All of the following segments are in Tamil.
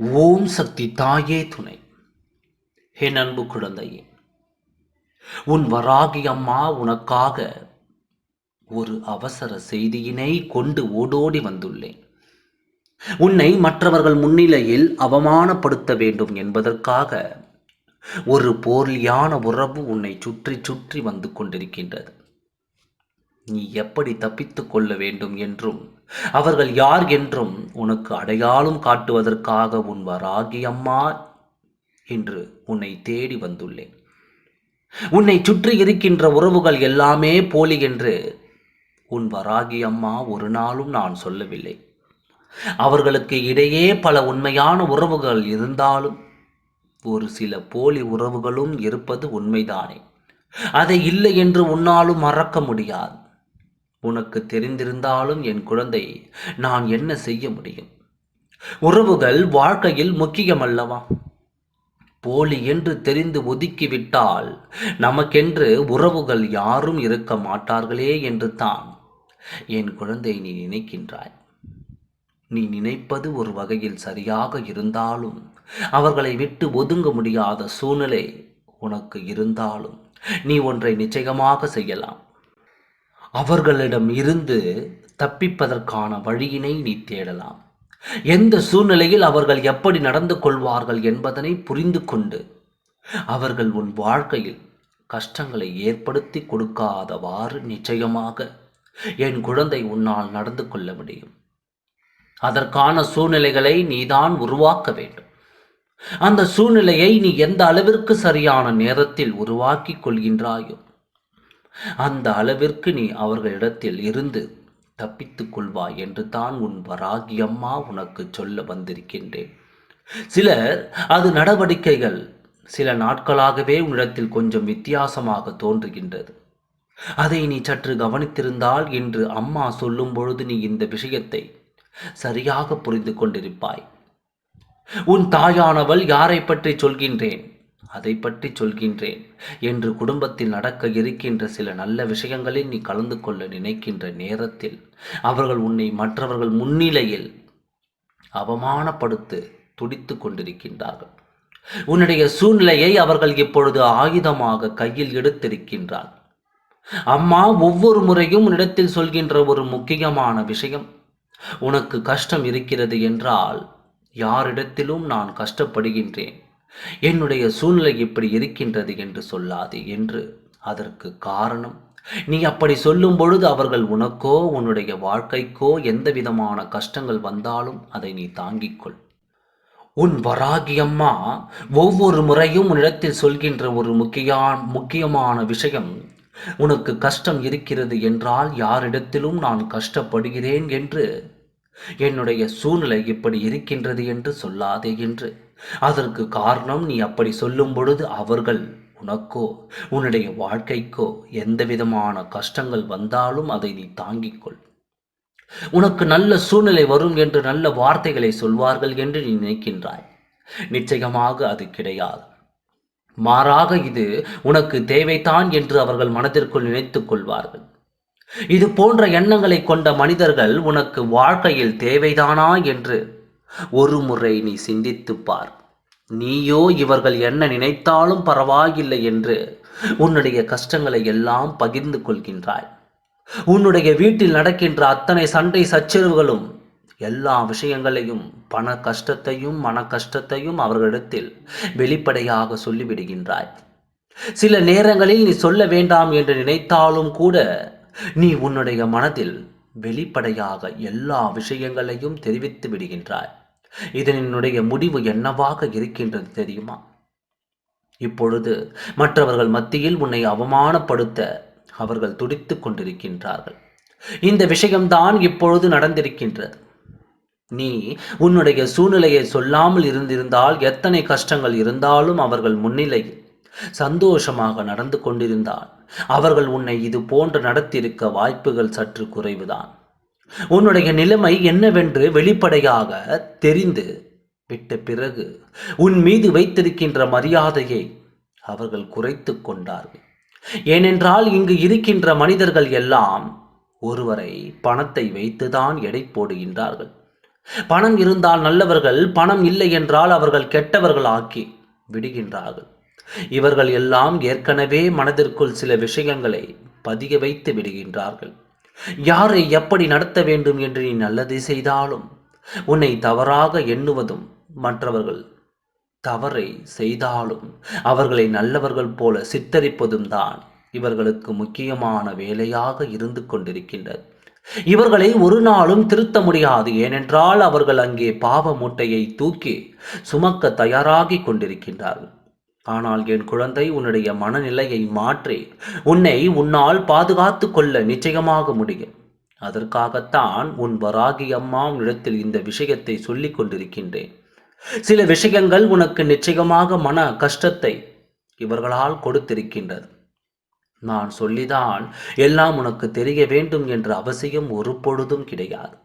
ஓம் சக்தி தாயே துணை. ஹே அன்பு குழந்தையே உன் வராகி அம்மா உனக்காக ஒரு அவசர செய்தியினை கொண்டு ஓடோடி வந்துள்ளேன். உன்னை மற்றவர்கள் முன்னிலையில் அவமானப்படுத்த வேண்டும் என்பதற்காக ஒரு போர்லியான உறவு உன்னை சுற்றி சுற்றி வந்து கொண்டிருக்கின்றது. நீ எப்படி தப்பித்துக் கொள்ள வேண்டும் என்றும் அவர்கள் யார் என்றும் உனக்கு அடையாளம் காட்டுவதற்காக உன் வராகி அம்மா என்று உன்னை தேடி வந்துள்ளேன். உன்னை சுற்றி இருக்கின்ற உறவுகள் எல்லாமே போலி என்று உன் வராகி அம்மா ஒரு நாளும் நான் சொல்லவில்லை. அவர்களுக்கு இடையே பல உண்மையான உறவுகள் இருந்தாலும் ஒரு சில போலி உறவுகளும் இருப்பது உண்மைதானே. அதை இல்லை என்று உன்னாலும் மறக்க முடியாது. உனக்கு தெரிந்திருந்தாலும் என் குழந்தை நான் என்ன செய்ய முடியும்? உறவுகள் வாழ்க்கையில் முக்கியமல்லவா? போலி என்று தெரிந்து ஒதுக்கிவிட்டால் நமக்கென்று உறவுகள் யாரும் இருக்க மாட்டார்களே என்று தான் என் குழந்தை நீ நினைக்கின்றாய். நீ நினைப்பது ஒரு வகையில் சரியாக இருந்தாலும் அவர்களை விட்டு ஒதுங்க முடியாத சூழ்நிலை உனக்கு இருந்தாலும் நீ ஒன்றை நிச்சயமாக செய்யலாம். அவர்களிடம் இருந்து தப்பிப்பதற்கான வழியினை நீ தேடலாம். எந்த சூழ்நிலையில் அவர்கள் எப்படி நடந்து கொள்வார்கள் என்பதனை புரிந்து கொண்டு அவர்கள் உன் வாழ்க்கையில் கஷ்டங்களை ஏற்படுத்தி கொடுக்காதவாறு நிச்சயமாக என் குழந்தை உன்னால் நடந்து கொள்ள முடியும். அதற்கான சூழ்நிலைகளை நீதான் உருவாக்க வேண்டும். அந்த சூழ்நிலையை நீ எந்த அளவிற்கு சரியான நேரத்தில் உருவாக்கி கொள்கின்றாயோ அந்த அளவிற்கு நீ அவர்களிடத்தில் இருந்து தப்பித்துக் கொள்வாய் என்று தான் உன் வராகி அம்மா உனக்கு சொல்ல வந்திருக்கின்றேன். சிலர் அது நடவடிக்கைகள் சில நாட்களாகவே உன்னிடத்தில் கொஞ்சம் வித்தியாசமாக தோன்றுகின்றது. அதை நீ சற்று கவனித்திருந்தால் இன்று அம்மா சொல்லும் பொழுது நீ இந்த விஷயத்தை சரியாக புரிந்து கொண்டிருப்பாய். உன் தாயானவள் யாரை பற்றி சொல்கின்றேன்? அதை பற்றி சொல்கின்றேன். என்று குடும்பத்தில் நடக்க இருக்கின்ற சில நல்ல விஷயங்களில் நீ கலந்து கொள்ள நினைக்கின்ற நேரத்தில் அவர்கள் உன்னை மற்றவர்கள் முன்னிலையில் அவமானப்படுத்து துடித்து கொண்டிருக்கின்றார்கள். உன்னுடைய சூழ்நிலையை அவர்கள் இப்பொழுது ஆயுதமாக கையில் எடுத்திருக்கின்றார் அம்மா ஒவ்வொரு முறையும் உன்னிடத்தில் சொல்கின்ற ஒரு முக்கியமான விஷயம் உனக்கு கஷ்டம் இருக்கிறது என்றால் யாரிடத்திலும் நான் கஷ்டப்படுகின்றேன். என்னுடைய சூழ்நிலை இப்படி இருக்கின்றது என்று சொல்லாது என்று அதற்கு காரணம். நீ அப்படி சொல்லும் பொழுது அவர்கள் உனக்கோ உன்னுடைய வாழ்க்கைக்கோ எந்த விதமான கஷ்டங்கள் வந்தாலும் அதை நீ தாங்கிக் கொள். உன் வராகியம்மா ஒவ்வொரு முறையும் உன்னிடத்தில் சொல்கின்ற ஒரு முக்கிய முக்கியமான விஷயம் உனக்கு கஷ்டம் இருக்கிறது என்றால் யாரிடத்திலும் நான் கஷ்டப்படுகிறேன் என்று என்னுடைய சூழ்நிலை இப்படி இருக்கின்றது என்று சொல்லாதே என்று. அதற்கு காரணம் நீ அப்படி சொல்லும் பொழுது அவர்கள் உனக்கோ உன்னுடைய வாழ்க்கைக்கோ எந்தவிதமான கஷ்டங்கள் வந்தாலும் அதை நீ தாங்கிக் கொள் உனக்கு நல்ல சூழ்நிலை வரும் என்று நல்ல வார்த்தைகளை சொல்வார்கள் என்று நீ நினைக்கின்றாய். நிச்சயமாக அது கிடையாது. மாறாக இது உனக்கு தேவைதான் என்று அவர்கள் மனதிற்குள் நினைத்துக் கொள்வார்கள். இது போன்ற எண்ணங்களை கொண்ட மனிதர்கள் உனக்கு வாழ்க்கையில் தேவைதானா என்று ஒரு முறை நீ சிந்தித்துப் பார். நீயோ இவர்கள் என்ன நினைத்தாலும் பரவாயில்லை என்று உன்னுடைய கஷ்டங்களை எல்லாம் பகிர்ந்து கொள்கின்றாய். உன்னுடைய வீட்டில் நடக்கின்ற அத்தனை சண்டை சச்சரவுகளும் எல்லா விஷயங்களையும் பண கஷ்டத்தையும் மன கஷ்டத்தையும் அவர்களிடத்தில் வெளிப்படையாக சொல்லிவிடுகின்றாய். சில நேரங்களில் நீ சொல்ல வேண்டாம் என்று நினைத்தாலும் கூட நீ உன்னுடைய மனதில் வெளிப்படையாக எல்லா விஷயங்களையும் தெரிவித்து விடுகின்றாய். இதனுடைய முடிவு என்னவாக இருக்கின்றது தெரியுமா? இப்பொழுது மற்றவர்கள் மத்தியில் உன்னை அவமானப்படுத்த அவர்கள் துடித்து கொண்டிருக்கின்றார்கள். இந்த விஷயம்தான் இப்பொழுது நடந்திருக்கின்றது. நீ உன்னுடைய சூழ்நிலையை சொல்லாமல் இருந்திருந்தால் எத்தனை கஷ்டங்கள் இருந்தாலும் அவர்கள் முன்னிலையில் சந்தோஷமாக நடந்து கொண்டிருந்தால் அவர்கள் உன்னை இது போன்று நடத்தியிருக்க வாய்ப்புகள் சற்று குறைவுதான். உன்னுடைய நிலைமை என்னவென்று வெளிப்படையாக தெரிந்து விட்ட பிறகு உன் மீது வைத்திருக்கின்ற மரியாதையை அவர்கள் குறைத்து கொண்டார்கள். ஏனென்றால் இங்கு இருக்கின்ற மனிதர்கள் எல்லாம் ஒருவரை பணத்தை வைத்துதான் எடை போடுகின்றார்கள். பணம் இருந்தால் நல்லவர்கள் பணம் இல்லை என்றால் அவர்கள் கெட்டவர்கள் ஆக்கி விடுகின்றார்கள். இவர்கள் எல்லாம் ஏற்கனவே மனதிற்குள் சில விஷயங்களை பதிய வைத்து விடுகின்றார்கள். யாரை எப்படி நடத்த வேண்டும் என்று நீ நல்லதை செய்தாலும் உன்னை தவறாக எண்ணுவதும் மற்றவர்கள் தவறை செய்தாலும் அவர்களை நல்லவர்கள் போல சித்தரிப்பதும் தான் இவர்களுக்கு முக்கியமான வேலையாக இருந்து கொண்டிருக்கின்றது. இவர்களை ஒரு நாளும் திருத்த முடியாது. ஏனென்றால் அவர்கள் அங்கே பாவ மூட்டையை தூக்கி சுமக்க தயாராகி கொண்டிருக்கின்றார்கள். ஆனால் என் குழந்தை உன்னுடைய மனநிலையை மாற்றி. உன்னை உன்னால் பாதுகாத்து கொள்ள நிச்சயமாக முடியும். அதற்காகத்தான் உன் வராகி அம்மா உன்னிடத்தில் இந்த விஷயத்தை சொல்லிக் கொண்டிருக்கின்றேன். சில விஷயங்கள் உனக்கு நிச்சயமாக மன கஷ்டத்தை இவர்களால் கொடுத்திருக்கின்றது. நான் சொல்லிதான் எல்லாம் உனக்கு தெரிய வேண்டும் என்ற அவசியம் ஒரு பொழுதும் கிடையாது.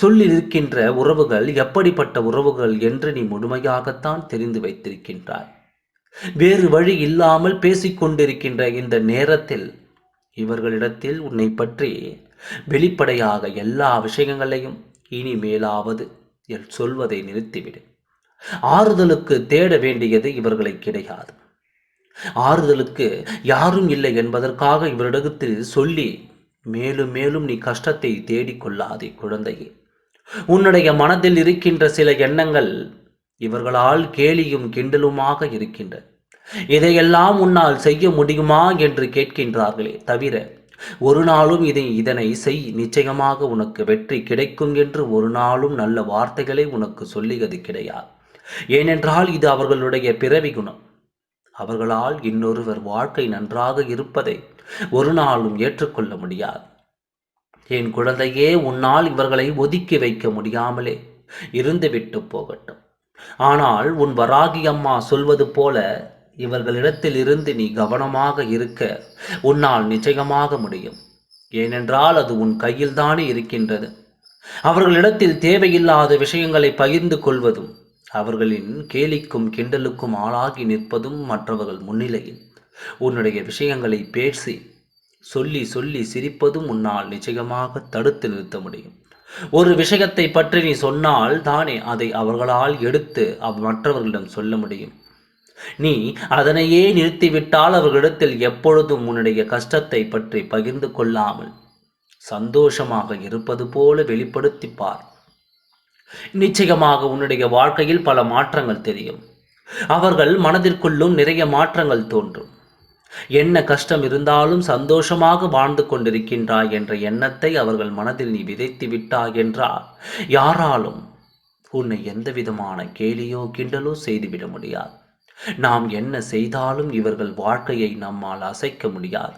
சொல்லியிருக்கின்ற உறவுகள் எப்படிப்பட்ட உறவுகள் என்று நீ முழுமையாகத்தான் தெரிந்து வைத்திருக்கின்றாய். வேறு வழி இல்லாமல் பேசிக்கொண்டிருக்கின்ற இந்த நேரத்தில் இவர்களிடத்தில் உன்னை பற்றி வெளிப்படையாக எல்லா விஷயங்களையும் இனிமேலாவது என் சொல்வதை நிறுத்திவிடு. ஆறுதலுக்கு தேட வேண்டியது இவர்களை கிடையாது. ஆறுதலுக்கு யாரும் இல்லை என்பதற்காக இவரிடத்தில் சொல்லி மேலும் மேலும் நீ கஷ்டத்தை தேடிக்கொள்ளாதே குழந்தையே. உன்னுடைய மனதில் இருக்கின்ற சில எண்ணங்கள் இவர்களால் கேலியும் கிண்டலுமாக இருக்கின்ற இதையெல்லாம் உன்னால் செய்ய முடியுமா என்று கேட்கின்றார்களே தவிர ஒரு நாளும் இதை இதனை செய் நிச்சயமாக உனக்கு வெற்றி கிடைக்கும் என்று ஒரு நாளும் நல்ல வார்த்தைகளை உனக்கு சொல்லியது கிடையாது. ஏனென்றால் இது அவர்களுடைய பிறவி குணம். அவர்களால் இன்னொருவர் வாழ்க்கை நன்றாக இருப்பதை ஒரு நாளும் ஏற்றுக்கொள்ள முடியாது. என் குழந்தையே உன்னால் இவர்களை ஒதுக்கி வைக்க முடியாமலே இருந்துவிட்டு போகட்டும். ஆனால் உன் வராகி அம்மா சொல்வது போல இவர்களிடத்தில் இருந்து நீ கவனமாக இருக்க உன்னால் நிச்சயமாக முடியும். ஏனென்றால் அது உன் கையில்தானே இருக்கின்றது. அவர்களிடத்தில் தேவையில்லாத விஷயங்களை பகிர்ந்து கொள்வதும் அவர்களின் கேலிக்கும் கிண்டலுக்கும் ஆளாகி நிற்பதும் மற்றவர்கள் முன்னிலையில் உன்னுடைய விஷயங்களை பேசி சொல்லி சொல்லி சிரிப்பதும் உன்னால் நிச்சயமாக தடுத்து நிறுத்த முடியும். ஒரு விஷயத்தை பற்றி நீ சொன்னால் தானே அதை அவர்களால் எடுத்து மற்றவர்களிடம் சொல்ல முடியும். நீ அதனையே நிறுத்திவிட்டால் அவர்களிடத்தில் எப்பொழுதும் உன்னுடைய கஷ்டத்தை பற்றி பகிர்ந்து கொள்ளாமல் சந்தோஷமாக இருப்பது போல வெளிப்படுத்தி பார். நிச்சயமாக உன்னுடைய வாழ்க்கையில் பல மாற்றங்கள் தெரியும். அவர்கள் மனதிற்குள்ளும் நிறைய மாற்றங்கள் தோன்றும். என்ன கஷ்டம் இருந்தாலும் சந்தோஷமாக வாழ்ந்து கொண்டிருக்கின்றாய் என்ற எண்ணத்தை அவர்கள் மனதில் நீ விதைத்து விட்டாய் என்றால் யாராலும் உன்னை எந்த விதமான கேலியோ கிண்டலோ செய்துவிட முடியாது. நாம் என்ன செய்தாலும் இவர்கள் வாழ்க்கையை நம்மால் அசைக்க முடியாது.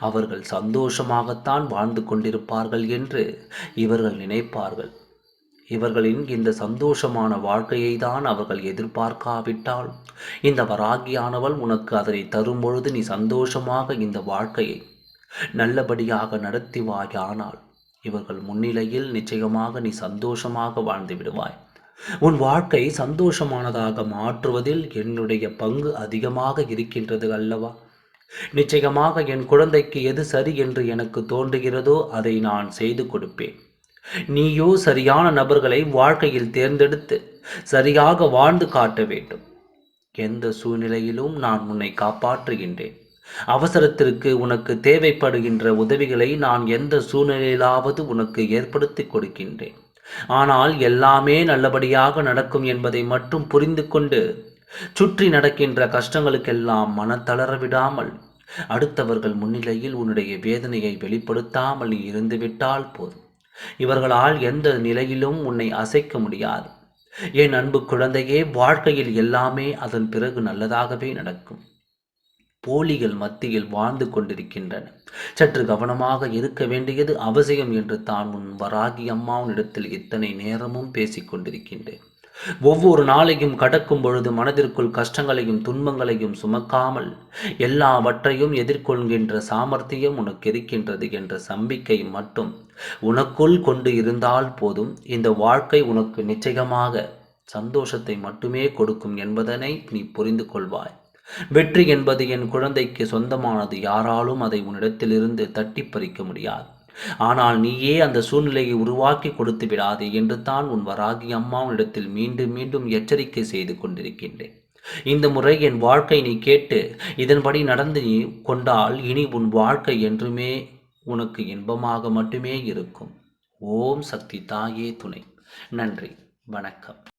அவர்கள் சந்தோஷமாகத்தான் வாழ்ந்து கொண்டிருப்பார்கள் என்று இவர்கள் நினைப்பார்கள். இவர்களின் இந்த சந்தோஷமான வாழ்க்கையை தான் அவர்கள் எதிர்பார்க்காவிட்டால். இந்த வராகியானவள் உனக்கு அதனை தரும்பொழுது நீ சந்தோஷமாக இந்த வாழ்க்கையை நல்லபடியாக நடத்திவாயானால் இவர்கள் முன்னிலையில் நிச்சயமாக நீ சந்தோஷமாக வாழ்ந்து விடுவாய். உன் வாழ்க்கை சந்தோஷமானதாக மாற்றுவதில் என்னுடைய பங்கு அதிகமாக இருக்கின்றது அல்லவா? நிச்சயமாக என் குழந்தைக்கு எது சரி என்று எனக்கு தோன்றுகிறதோ அதை நான் செய்து கொடுப்பேன். நீயோ சரியான நபர்களை வாழ்க்கையில் தேர்ந்தெடுத்து சரியாக வாழ்ந்து காட்ட வேண்டும். எந்த சூழ்நிலையிலும் நான் உன்னை காப்பாற்றுகின்றேன். அவசரத்திற்கு உனக்கு தேவைப்படுகின்ற உதவிகளை நான் எந்த சூழ்நிலையிலாவது உனக்கு ஏற்படுத்தி கொடுக்கின்றேன். ஆனால் எல்லாமே நல்லபடியாக நடக்கும் என்பதை மட்டும் புரிந்து கொண்டு சுற்றி நடக்கின்ற கஷ்டங்களுக்கெல்லாம் மனத்தளர விடாமல் அடுத்தவர்கள் முன்னிலையில் உன்னுடைய வேதனையை வெளிப்படுத்தாமல் நீ இருந்துவிட்டால் போதும். இவர்களால் எந்த நிலையிலும் உன்னை அசைக்க முடியாது. என் அன்பு குழந்தையே வாழ்க்கையில் எல்லாமே அதன் பிறகு நல்லதாகவே நடக்கும். போலிகள் மத்தியில் வாழ்ந்து கொண்டிருக்கின்றன. சற்று கவனமாக இருக்க வேண்டியது அவசியம் என்று தான் உன் வராகி அம்மாவின் இடத்தில் இத்தனை நேரமும் பேசிக் கொண்டிருக்கின்றேன் ஒவ்வொரு நாளையும் கடக்கும் பொழுது மனதிற்குள் கஷ்டங்களையும் துன்பங்களையும் சுமக்காமல் எல்லாவற்றையும் எதிர்கொள்கின்ற சாமர்த்தியம் உனக்கு இருக்கின்றது என்ற நம்பிக்கை மட்டும் உனக்குள் கொண்டு இருந்தால் போதும். இந்த வாழ்க்கை உனக்கு நிச்சயமாக சந்தோஷத்தை மட்டுமே கொடுக்கும் என்பதனை நீ புரிந்து கொள்வாய். வெற்றி என்பது என் குழந்தைக்கு சொந்தமானது. யாராலும் அதை உன்னிடத்திலிருந்து தட்டி பறிக்க முடியாது. ஆனால் நீயே அந்த சூழ்நிலையை உருவாக்கி கொடுத்து விடாதே என்று தான் உன் வராகி அம்மாவிடத்தில் மீண்டும் மீண்டும் எச்சரிக்கை செய்து கொண்டிருக்கின்றேன். இந்த முறை என் வாழ்க்கை நீ கேட்டு இதன்படி நடந்து நீ கொண்டால் இனி உன் வாழ்க்கை என்றுமே உனக்கு இன்பமாக மட்டுமே இருக்கும். ஓம் சக்தி தாயே துணை. நன்றி. வணக்கம்.